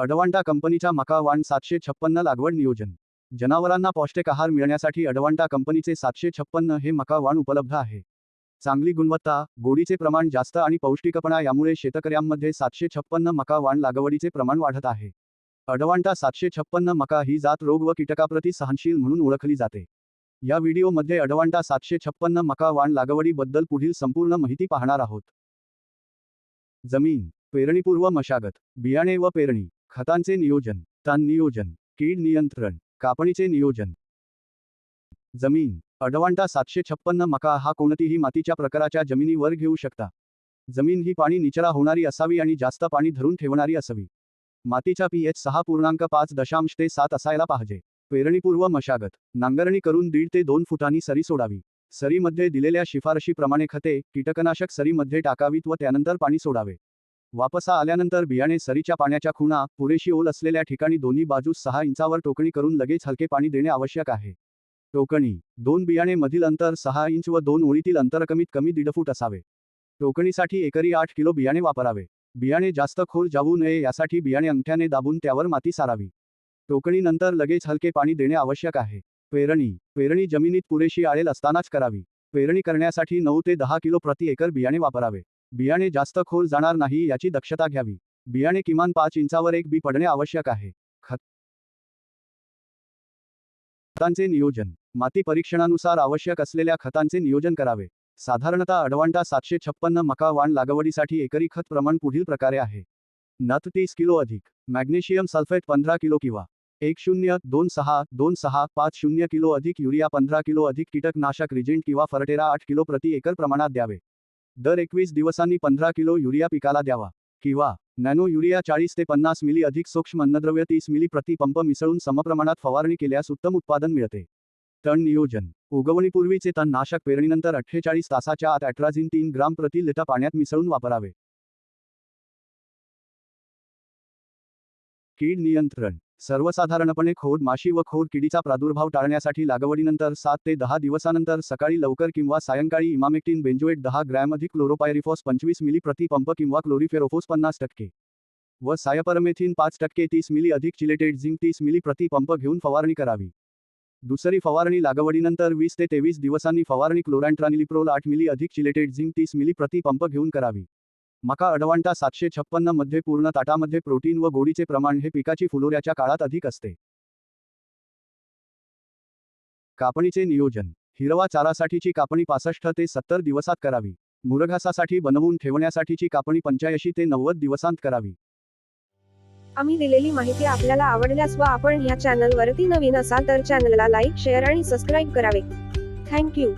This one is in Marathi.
अडवांटा कंपनीच्या मका वाण सातशे छप्पन्न लागवड नियोजन. जनावरांना पौष्टिक आहार मिळण्यासाठी अडवांटा कंपनीचे सातशे छप्पन्न हे मका वाण उपलब्ध आहे. चांगली गुणवत्ता गोडीचे प्रमाण जास्त आणि पौष्टिकपणा यामुळे शेतकऱ्यांमध्ये सातशे छप्पन्न मका वाण लागवडीचे प्रमाण वाढत आहे. अडवांटा सातशे छप्पन्न मका ही जात रोग व कीटकाप्रती सहनशील म्हणून ओळखली जाते. या व्हिडिओमध्ये अडवांटा सातशे छप्पन्न मका वाण लागवडीबद्दल पुढील संपूर्ण माहिती पाहणार आहोत. जमीन पेरणीपूर्व मशागत बियाणे व पेरणी. खतांचे नियोजन तण नियोजन कीड नियंत्रण कापणीचे नियोजन. जमीन अडवांटा सातशे छप्पन्न मका हा कोणतीही मातीच्या प्रकाराच्या जमिनीवर घेऊ शकता. जमीन ही पाणी निचरा होणारी असावी आणि जास्त पाणी धरून ठेवणारी असावी. मातीचा पीएच सहा पूर्णांक पाच दशांश ते सात असायला पाहिजे. पेरणीपूर्व मशागत नांगरणी करून दीड ते दोन फुटांनी सरी सोडावी. सरीमध्ये दिलेल्या शिफारशीप्रमाणे खते कीटकनाशक सरीमध्ये टाकावीत व त्यानंतर पाणी सोडावे. वापसा आल्यानंतर बियाणे सरीच्या पाण्याच्या खुणा पुरेशी ओल असलेल्या ठिकाणी दोन्ही बाजूस सहा इंचावर टोकणी करून लगेच हलके पाणी देणे आवश्यक आहे. टोकणी दोन बियाणे मधील अंतर सहा इंच व दोन ओळीतील अंतर कमीत कमी दीड फूट असावे. टोकणीसाठी एकरी आठ किलो बियाणे वापरावे. बियाणे जास्त खोल जाऊ नये यासाठी बियाणे अंगठ्याने दाबून त्यावर माती सारावी. टोकणीनंतर लगेच हलके पाणी देणे आवश्यक आहे. पेरणी पेरणी जमिनीत पुरेशी आळेल असतानाच करावी. पेरणी करण्यासाठी नऊ ते दहा किलो प्रति एकर बियाणे वापरावे. बियाणे जास्त खोल जाणार नाही याची दक्षता घ्यावी. बियाणे किमान पाच इंचावर एक बी पडणे आवश्यक आहे. खतांचे नियोजन. माती परीक्षणानुसार आवश्यक असलेल्या खतांचे नियोजन करावे. साधारणतः अडवांटा सातशे छप्पन्न मका वाण लागवडीसाठी एकरी खत प्रमाण पुढील प्रकारे आहे. नत तीस किलो अधिक. मॅग्नेशियम सल्फेट पंधरा किलो किंवा एक शून्य दोन सहा दोन सहा पाच शून्य किलो अधिक युरिया पंधरा किलो अधिक कीटकनाशक रिजेंट किंवा फरटेरा आठ किलो प्रति एकर प्रमाणात द्यावे. दर एकवीस दिवसांनी पंधरा किलो युरिया पिकाला द्यावा. किंवा नॅनो युरिया चाळीस ते पन्नास मिली अधिक सूक्ष्म अन्नद्रव्य तीस मिली प्रति पंप मिसळून समप्रमाणात फवारणी केल्यास उत्तम उत्पादन मिळते. तण नियोजन. उगवणीपूर्वीचे तण नाशक पेरणीनंतर अठ्ठेचाळीस तासाच्या आत अॅट्राझिन तीन ग्राम प्रति लिटर पाण्यात मिसळून वापरावे. कीड नियंत्रण. सर्वसाधारणपणे खोड माशी व खोड किडीचा प्रादुर्भाव टाळण्यासाठी लागवडीनंतर सात ते दहा दिवसानंतर सकाळी लवकर किंवा सायंकाळी इमामेक्टिन बेंजोएट दहा ग्रॅम अधिक क्लोरोपायरिफॉस पंचवीस मिली प्रति पंप किंवा क्लोरिफेरोफोस पन्नास टक्के व सायपरमेथिन पाच टक्के तीस मिली अधिक चिलेटेड झिंक तीस मिली प्रति पंप घेऊन फवारणी करावी. दुसरी फवारणी लागवडीनंतर वीस ते तेवीस दिवसांनी फवारणी क्लोरॅन्ट्रानिलिप्रोल आठ मिली अधिक चिलेटेड झिंक तीस मिली प्रति पंप घेऊन करावी. मका अडवांटा सातशे छप्पन्नमध्ये पूर्ण ताटामध्ये प्रोटीन व गोडीचे प्रमाण हे पिकाची फुलोऱ्याच्या काळात अधिक असते. कापणीचे नियोजन. हिरवा चारासाठीची कापणी पासष्ट ते सत्तर दिवसात करावी. मुरघासासाठी बनवून ठेवण्यासाठीची कापणी पंच्याऐंशी ते नव्वद दिवसांत करावी. आम्ही दिलेली माहिती आपल्याला आवडल्यास व आपण ह्या चॅनल वरती नवीन असाल तर चॅनलला लाईक शेअर आणि सबस्क्राईब करावे. Thank you